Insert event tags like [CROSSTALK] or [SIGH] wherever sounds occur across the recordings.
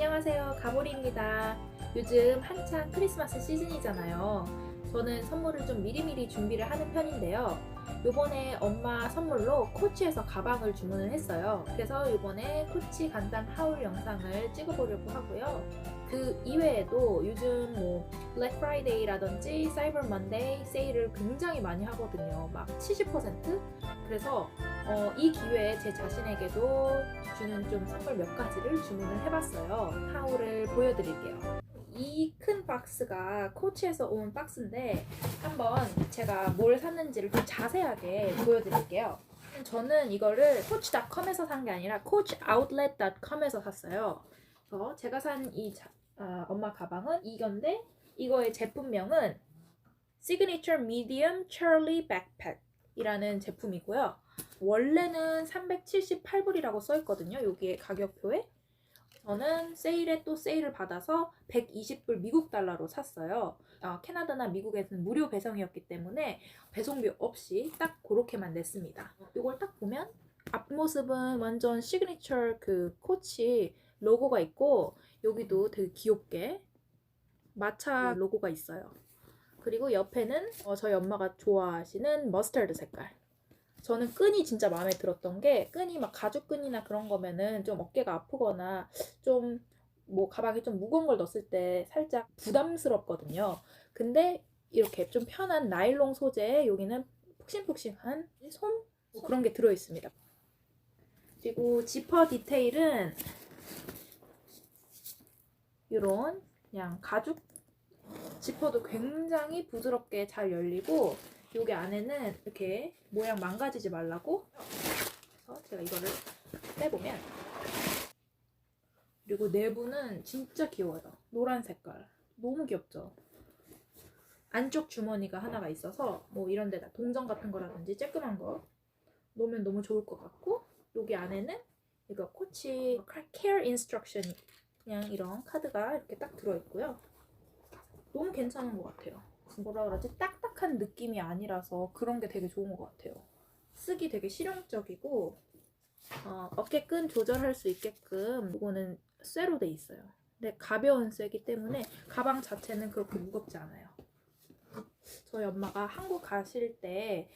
안녕하세요. 가보리입니다. 요즘 한창 크리스마스 시즌이잖아요. 저는 선물을 좀 미리미리 준비를 하는 편인데요. 요번에 엄마 선물로 코치에서 가방을 주문을 했어요. 그래서 요번에 코치 간단 하울 영상을 찍어보려고 하고요. 그 이외에도 요즘 뭐 블랙 프라이데이라든지 사이버 먼데이 세일을 굉장히 많이 하거든요. 막 70%? 그래서 어, 이 기회에 제 자신에게도 주는 좀 선물 몇 가지를 주문을 해봤어요. 하울을 보여드릴게요. 이 큰 박스가 코치에서 온 박스인데 한번 제가 뭘 샀는지를 좀 자세하게 보여드릴게요. 저는 이거를 coach.com에서 산 게 아니라 coachoutlet.com에서 샀어요. 그래서 제가 산이 엄마 가방은 이건데 이거의 제품명은 Signature Medium Charlie Backpack 이라는 제품이고요. 원래는 378불이라고 써 있거든요. 여기에 가격표에. 저는 세일에 또 세일을 받아서 120불 미국 달러로 샀어요. 어, 캐나다나 미국에서는 무료 배송이었기 때문에 배송비 없이 딱 그렇게만 냈습니다. 이걸 딱 보면 앞모습은 완전 시그니처 그 코치 로고가 있고 여기도 되게 귀엽게 마차 로고가 있어요. 그리고 옆에는 어, 저희 엄마가 좋아하시는 머스터드 색깔. 저는 끈이 진짜 마음에 들었던 게 끈이 막 가죽 끈이나 그런 거면은 좀 어깨가 아프거나 좀 뭐 가방에 좀 무거운 걸 넣었을 때 살짝 부담스럽거든요. 근데 이렇게 좀 편한 나일론 소재에 여기는 푹신푹신한 솜뭐 그런 게 들어 있습니다. 그리고 지퍼 디테일은 이런 그냥 가죽 지퍼도 굉장히 부드럽게 잘 열리고 여기 안에는 이렇게 모양 망가지지 말라고 그래서 제가 이거를 빼보면 그리고 내부는 진짜 귀여워요. 노란 색깔. 너무 귀엽죠? 안쪽 주머니가 하나가 있어서 뭐 이런 데다 동전 같은 거라든지 쬐끄만 거 놓으면 너무 좋을 것 같고 여기 안에는 이거 코치 케어 인스트럭션 그냥 이런 카드가 이렇게 딱 들어있고요. 너무 괜찮은 것 같아요. 뭐라 그러지? 딱딱 한 느낌이 아니라서 그런 게 되게 좋은 것 같아요. 쓰기 되게 실용적이고 어, 어깨끈 조절할 수 있게끔 이거는 쇠로 돼 있어요. 근데 가벼운 쇠기 때문에 가방 자체는 그렇게 무겁지 않아요. 저희 엄마가 한국 가실 때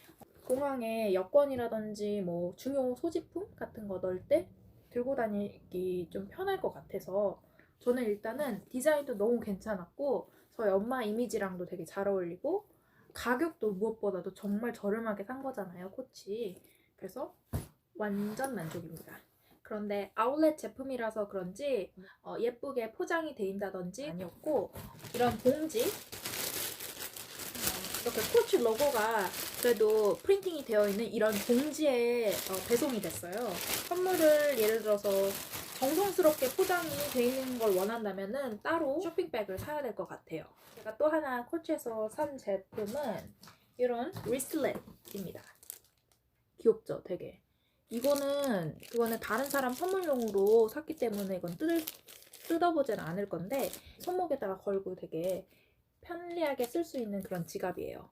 공항에 여권이라든지 뭐 중요 소지품 같은 거 넣을 때 들고 다니기 좀 편할 것 같아서 저는 일단은 디자인도 너무 괜찮았고 저희 엄마 이미지랑도 되게 잘 어울리고 가격도 무엇보다도 정말 저렴하게 산 거잖아요, 코치. 그래서 완전 만족입니다. 그런데 아울렛 제품이라서 그런지 어, 예쁘게 포장이 돼 있다든지 아니었고 이런 봉지 어, 이렇게 코치 로고가 그래도 프린팅이 되어 있는 이런 봉지에 어, 배송이 됐어요. 선물을 예를 들어서 정성스럽게 포장이 돼 있는 걸 원한다면은 따로 쇼핑백을 사야 될 것 같아요. 제가 또 하나 코치에서 산 제품은 이런 리슬렛입니다. 귀엽죠, 되게. 이거는 이거는 다른 사람 선물용으로 샀기 때문에 이건 뜯을 뜯어보지는 않을 건데 손목에다가 걸고 되게 편리하게 쓸 수 있는 그런 지갑이에요.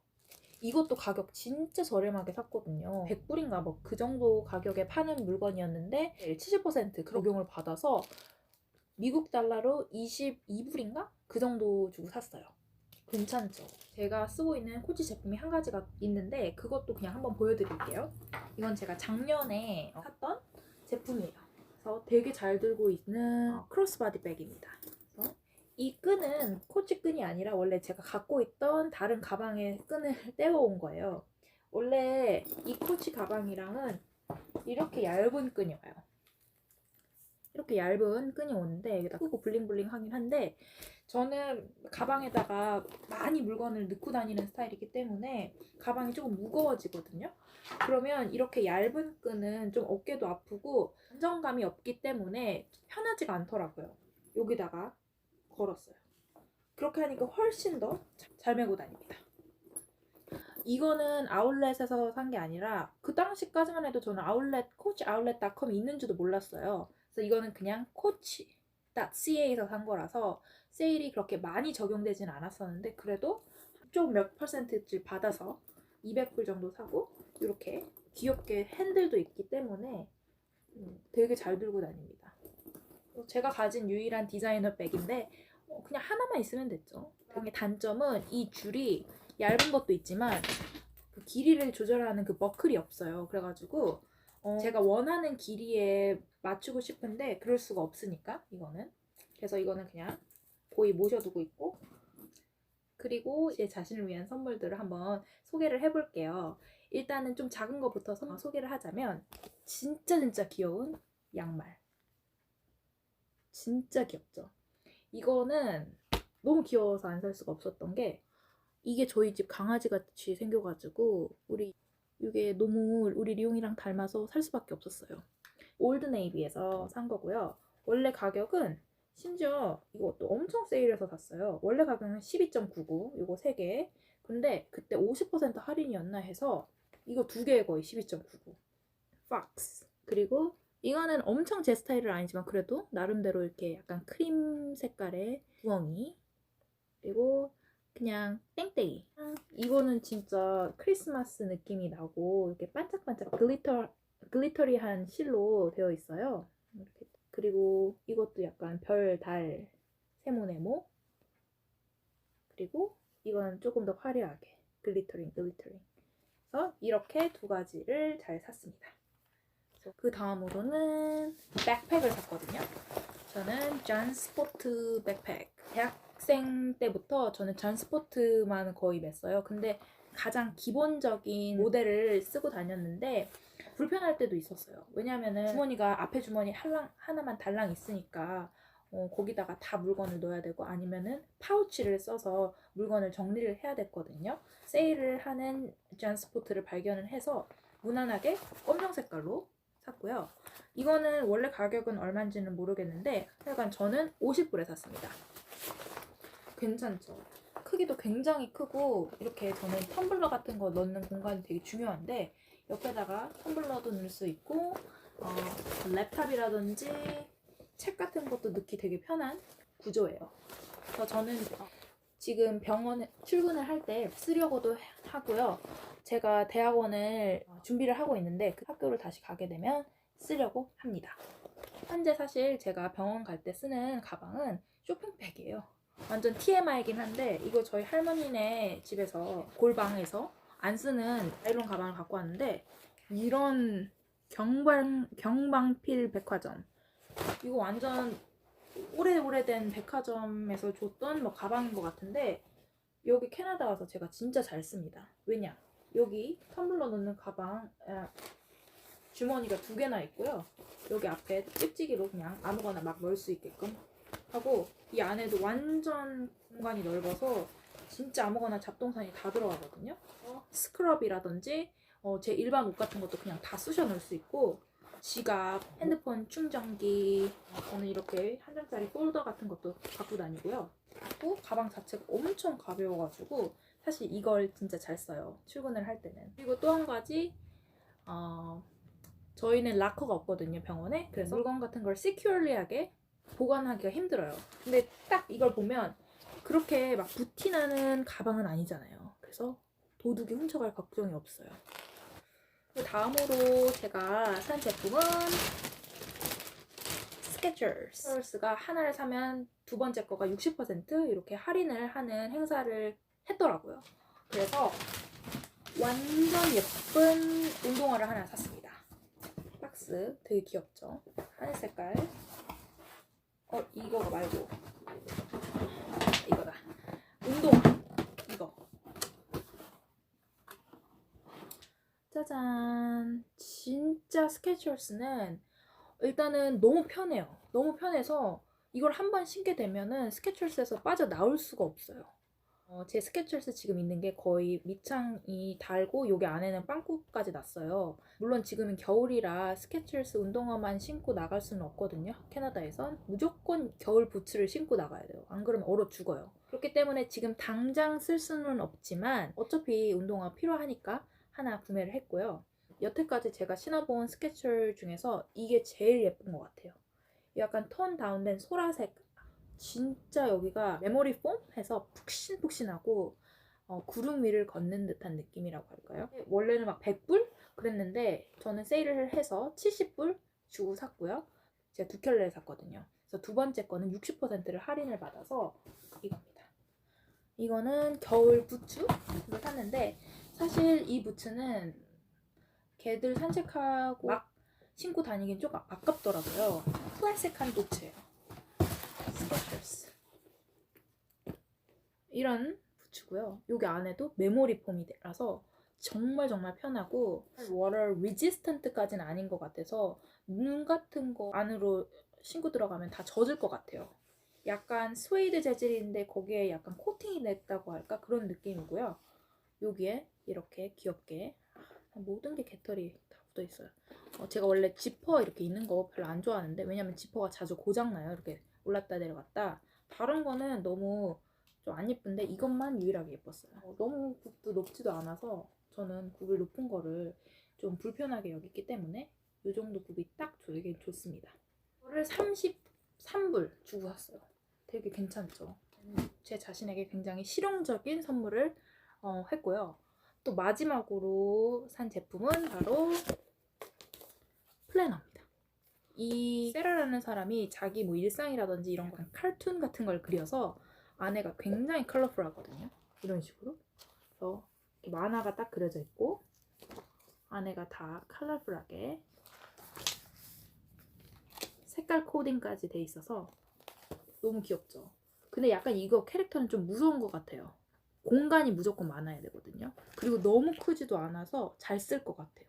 이것도 가격 진짜 저렴하게 샀거든요. 100불인가 뭐 그 정도 가격에 파는 물건이었는데 70% 적용을 받아서 미국 달러로 22불인가? 그 정도 주고 샀어요. 괜찮죠? 제가 쓰고 있는 코치 제품이 한 가지가 있는데 그것도 그냥 한번 보여드릴게요. 이건 제가 작년에 샀던 제품이에요. 그래서 되게 잘 들고 있는 크로스바디 백입니다. 이 끈은 코치 끈이 아니라 원래 제가 갖고 있던 다른 가방에 끈을 [LAUGHS] 떼어온 거예요. 원래 이 코치 가방이랑은 이렇게 얇은 끈이 와요. 이렇게 얇은 끈이 오는데 여기다 끄고 블링블링 하긴 한데 저는 가방에다가 많이 물건을 넣고 다니는 스타일이기 때문에 가방이 조금 무거워지거든요. 그러면 이렇게 얇은 끈은 좀 어깨도 아프고 안정감이 없기 때문에 편하지가 않더라고요. 여기다가 걸었어요. 그렇게 하니까 훨씬 더 잘 메고 다닙니다. 이거는 아울렛에서 산 게 아니라 그 당시까지만 해도 저는 아울렛 코치 아울렛닷컴이 있는지도 몰랐어요. 그래서 이거는 그냥 코치.ca에서 산 거라서 세일이 그렇게 많이 적용되진 않았었는데 그래도 좀 몇 퍼센트를 받아서 200불 정도 사고 이렇게 귀엽게 핸들도 있기 때문에 음, 되게 잘 들고 다닙니다. 제가 가진 유일한 디자이너 백인데 어, 그냥 하나만 있으면 됐죠. 되게 단점은 이 줄이 얇은 것도 있지만 그 길이를 조절하는 그 버클이 없어요. 그래가지고 어, 제가 원하는 길이에 맞추고 싶은데 그럴 수가 없으니까 이거는 그래서 이거는 그냥 고이 모셔두고 있고 그리고 제 자신을 위한 선물들을 한번 소개를 해볼게요. 일단은 좀 작은 거부터 선- 소개를 하자면 진짜 진짜 귀여운 양말. 진짜 귀엽죠. 이거는 너무 귀여워서 안 살 수가 없었던 게 이게 저희 집 강아지 같이 생겨가지고 우리 이게 너무 우리 리용이랑 닮아서 살 수밖에 없었어요. 올드네이비에서 산 거고요. 원래 가격은 심지어 이것도 엄청 세일해서 샀어요. 원래 가격은 12.99 이거 3개. 근데 그때 50% 할인이었나 해서 이거 두 개에 거의 12.99. 박스. 그리고 이거는 엄청 제 스타일은 아니지만 그래도 나름대로 이렇게 약간 크림 색깔의 부엉이. 그리고 그냥 땡땡이. 이거는 진짜 크리스마스 느낌이 나고 이렇게 반짝반짝 글리터 글리터리한 실로 되어 있어요. 이렇게. 그리고 이것도 약간 별, 달, 세모네모. 그리고 이거는 조금 더 화려하게 글리터링, 글리터링. 그래서 이렇게 두 가지를 잘 샀습니다. 그 다음으로는 백팩을 샀거든요. 저는 잔스포트 백팩. 대학생 때부터 저는 잔스포트만 거의 맸어요. 근데 가장 기본적인 모델을 쓰고 다녔는데 불편할 때도 있었어요. 왜냐하면 주머니가 앞에 주머니 할랑, 하나만 달랑 있으니까 어, 거기다가 다 물건을 넣어야 되고 아니면은 파우치를 써서 물건을 정리를 해야 됐거든요. 세일을 하는 잔스포트를 발견을 해서 무난하게 검정 색깔로 샀고요. 이거는 원래 가격은 얼마인지는 모르겠는데 하여간 저는 50불에 샀습니다. 괜찮죠? 크기도 굉장히 크고 이렇게 저는 텀블러 같은 거 넣는 공간이 되게 중요한데 옆에다가 텀블러도 넣을 수 있고 어, 랩탑이라든지 책 같은 것도 넣기 되게 편한 구조예요. 그래서 저는 지금 병원에 출근을 할 때 쓰려고도 하고요. 제가 대학원을 준비를 하고 있는데 그 학교를 다시 가게 되면 쓰려고 합니다. 현재 사실 제가 병원 갈 때 쓰는 가방은 쇼핑백이에요. 완전 TMI이긴 한데 이거 저희 할머니네 집에서 골방에서 안 쓰는 나일론 가방을 갖고 왔는데 이런 경방 경방필 백화점 이거 완전 오래 오래된 백화점에서 줬던 뭐 가방인 것 같은데 여기 캐나다 와서 제가 진짜 잘 씁니다. 왜냐 여기 텀블러 넣는 가방 아, 주머니가 두 개나 있고요. 여기 앞에 찝찍이로 그냥 아무거나 막 넣을 수 있게끔 하고 이 안에도 완전 공간이 넓어서 진짜 아무거나 잡동사니 다 들어가거든요. 어, 스크럽이라든지 어, 제 일반 옷 같은 것도 그냥 다 쑤셔 넣을 수 있고 지갑, 핸드폰 충전기 어, 저는 이렇게 한 장짜리 폴더 같은 것도 갖고 다니고요. 그리고 가방 자체가 엄청 가벼워가지고 사실 이걸 진짜 잘 써요. 출근을 할 때는. 그리고 또 한 가지 어, 저희는 락커가 없거든요 병원에. 그래서 물건 같은 걸 시큐얼리하게 보관하기가 힘들어요. 근데 딱 이걸 보면 그렇게 막 부티나는 가방은 아니잖아요. 그래서 도둑이 훔쳐갈 걱정이 없어요. 그 다음으로 제가 산 제품은 스케쳐스. 스케쳐스가 하나를 사면 두 번째 거가 60% 이렇게 할인을 하는 행사를 했더라고요. 그래서 완전 예쁜 운동화를 하나 샀습니다. 박스 되게 귀엽죠? 하늘 색깔. 어 이거 말고 이거다. 운동화 이거. 짜잔. 진짜 스케쳐스는 일단은 너무 편해요. 너무 편해서 이걸 한 번 신게 되면은 스케쳐스에서 빠져 나올 수가 없어요. 어, 제 스케쳐스 지금 있는 게 거의 밑창이 달고 여기 안에는 빵꾸까지 났어요. 물론 지금은 겨울이라 스케쳐스 운동화만 신고 나갈 수는 없거든요. 캐나다에선 무조건 겨울 부츠를 신고 나가야 돼요. 안 그러면 얼어 죽어요. 그렇기 때문에 지금 당장 쓸 수는 없지만 어차피 운동화 필요하니까 하나 구매를 했고요. 여태까지 제가 신어본 스케쳐 중에서 이게 제일 예쁜 것 같아요. 약간 톤 다운된 소라색 진짜 여기가 메모리 폼 해서 푹신푹신하고 어, 구름 위를 걷는 듯한 느낌이라고 할까요? 원래는 막 100불 그랬는데 저는 세일을 해서 70불 주고 샀고요. 제가 두 켤레 샀거든요. 그래서 두 번째 거는 60%를 할인을 받아서 이겁니다. 이거는 겨울 부츠 이거 샀는데 사실 이 부츠는 개들 산책하고 막 신고 다니긴 조금 아깝더라고요. 클래식한 부츠예요. 스케쳐스. 이런 부츠고요. 여기 안에도 메모리 폼이라서 정말 정말 편하고 워터 리지스턴트까지는 아닌 것 같아서 눈 같은 거 안으로 신고 들어가면 다 젖을 것 같아요. 약간 스웨이드 재질인데 거기에 약간 코팅이 됐다고 할까 그런 느낌이고요. 여기에 이렇게 귀엽게 모든 게 개털이 다 묻어 있어요. 어, 제가 원래 지퍼 이렇게 있는 거 별로 안 좋아하는데 왜냐면 지퍼가 자주 고장 나요. 이렇게 올랐다 내려갔다. 다른 거는 너무 좀 안 예쁜데 이것만 유일하게 예뻤어요. 어, 너무 굽도 높지도 않아서 저는 굽을 높은 거를 좀 불편하게 여겼기 때문에 이 정도 굽이 딱 되게 좋습니다. 이거를 33불 주고 샀어요. 되게 괜찮죠? 제 자신에게 굉장히 실용적인 선물을 어, 했고요. 또 마지막으로 산 제품은 바로 플래너입니다. 이 세라라는 사람이 자기 뭐 일상이라든지 이런 거 칼툰 같은 걸 그려서 안에가 굉장히 컬러풀하거든요. 이런 식으로. 그래서 만화가 딱 그려져 있고 안에가 다 컬러풀하게 색깔 코딩까지 돼 있어서 너무 귀엽죠. 근데 약간 이거 캐릭터는 좀 무서운 것 같아요. 공간이 무조건 많아야 되거든요. 그리고 너무 크지도 않아서 잘 쓸 것 같아요.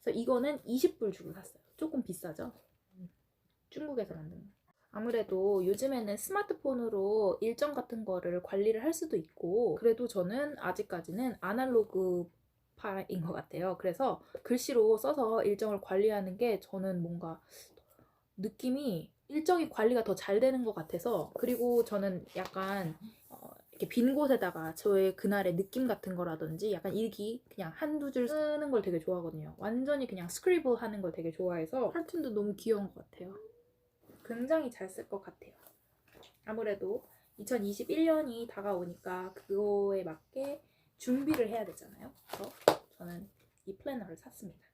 그래서 이거는 20불 주고 샀어요. 조금 비싸죠? 중국에서 만든 거. 아무래도 요즘에는 스마트폰으로 일정 같은 거를 관리를 할 수도 있고 그래도 저는 아직까지는 아날로그 파인 것 같아요. 그래서 글씨로 써서 일정을 관리하는 게 저는 뭔가 느낌이 일정이 관리가 더 잘 되는 것 같아서 그리고 저는 약간 어, 이렇게 빈 곳에다가 저의 그날의 느낌 같은 거라든지 약간 일기 그냥 한두 줄 쓰는 걸 되게 좋아하거든요. 완전히 그냥 스크리블 하는 걸 되게 좋아해서 칼툰도 너무 귀여운 것 같아요. 굉장히 잘 쓸 것 같아요. 아무래도 2021년이 다가오니까 그거에 맞게 준비를 해야 되잖아요. 그래서 저는 이 플래너를 샀습니다.